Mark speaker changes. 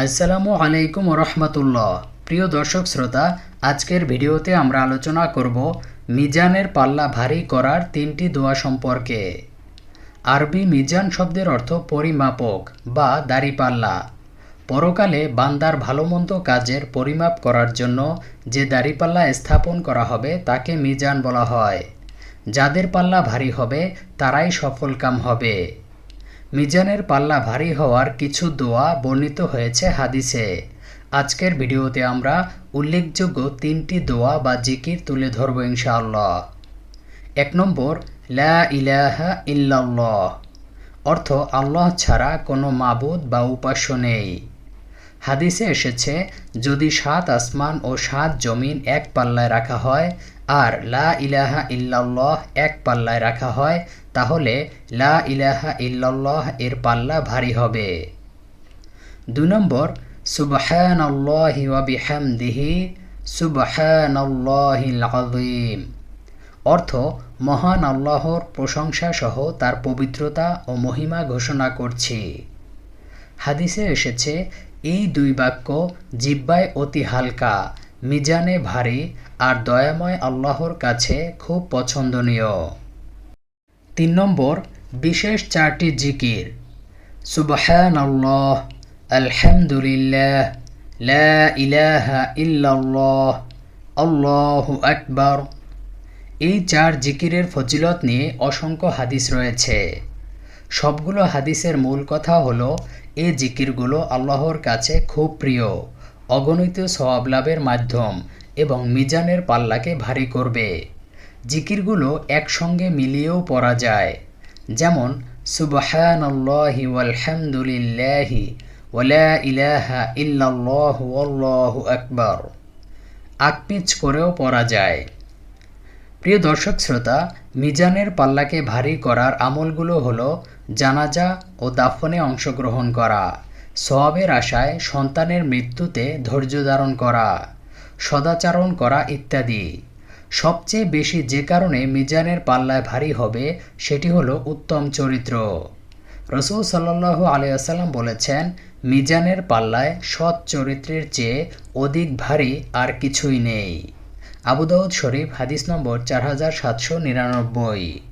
Speaker 1: আসসালামু আলাইকুম রহমতুল্লাহ। প্রিয় দর্শক শ্রোতা, আজকের ভিডিওতে আমরা আলোচনা করব মিজানের পাল্লা ভারী করার তিনটি দোয়া সম্পর্কে। আরবি মিজান শব্দের অর্থ পরিমাপক বা দাড়িপাল্লা পরকালে বান্দার ভালোমন্দ কাজের পরিমাপ করার জন্য যে দাড়িপাল্লা স্থাপন করা হবে তাকে মিজান বলা হয়। যাদের পাল্লা ভারী হবে, তারাই সফলকাম হবে। মিজানের পাল্লা ভারী হওয়ার কিছু দোয়া বর্ণিত হয়েছে হাদিসে। আজকের ভিডিওতে আমরা উল্লেখযোগ্য তিনটি দোয়া বা জিকির তুলে ধরব ইনশাআল্লাহ। এক নম্বর, লা ইলাহা ইল্লাল্লাহ। অর্থ, আল্লাহ ছাড়া কোনো মাবুদ বা উপাস্য নেই। হাদিসে এসেছে, যদি সাত আসমান ও সাত জমিন এক পাল্লায় রাখা হয় আর লা ইলাহা ইল্লাল্লাহ এক পাল্লায় রাখা হয়, তাহলে লা ইলাহা ইল্লাল্লাহ এর পাল্লা ভারী হবে। দুই নম্বর সুবহান আল্লাহি ওয়া বিহামদিহি সুবহান আল্লাহিল আযীম। অর্থ, মহান আল্লাহর প্রশংসা সহ তার পবিত্রতা ও মহিমা ঘোষণা করছি। হাদিসে এসেছে এই দুই বাক্য জিব্বায় অতি হালকা, মিজানে ভারী আর দয়াময় আল্লাহর কাছে খুব পছন্দনীয়। তিন নম্বর, বিশেষ চারটি জিকির। সুবহান আল্লাহ আলহামদুলিল্লাহ, লা ইলাহা ইল্লাল্লাহ, আল্লাহু আকবার। এই চার জিকিরের ফজিলত নিয়ে অসংখ্য হাদিস রয়েছে। সবগুলো হাদিসের মূল কথা হলো এই জিকিরগুলো আল্লাহর কাছে খুব প্রিয়, অগণিত সওয়াব লাভের মাধ্যম এবং মিজানের পাল্লাকে ভারী করবে। জিকিরগুলো একসঙ্গে মিলিয়েও পড়া যায়। যেমন সুবহান আল্লাহি ওয়ালহামদুলিল্লাহি ওয়ালা ইলাহা আকবার। আকপিচ করেও পড়া যায়। প্রিয় দর্শক শ্রোতা, মিজানের পাল্লাকে ভারী করার আমলগুলো হলো জানাজা ও দাফনে অংশগ্রহণ করা সওয়াবের আশায় সন্তানের মৃত্যুতে ধৈর্য ধারণ করা, সদাচারণ করা ইত্যাদি। সবচেয়ে বেশি যে কারণে মিজানের পাল্লায় ভারী হবে সেটি হলো উত্তম চরিত্র। রসুল সাল্লাহ আলিয়াসাল্লাম বলেছেন, মিজানের পাল্লায় সৎ চরিত্রের চেয়ে অধিক ভারী আর কিছুই নেই। আবুদাউদ শরীফ হাদিস নম্বর চার হাজার সাতশো নিরানব্বই।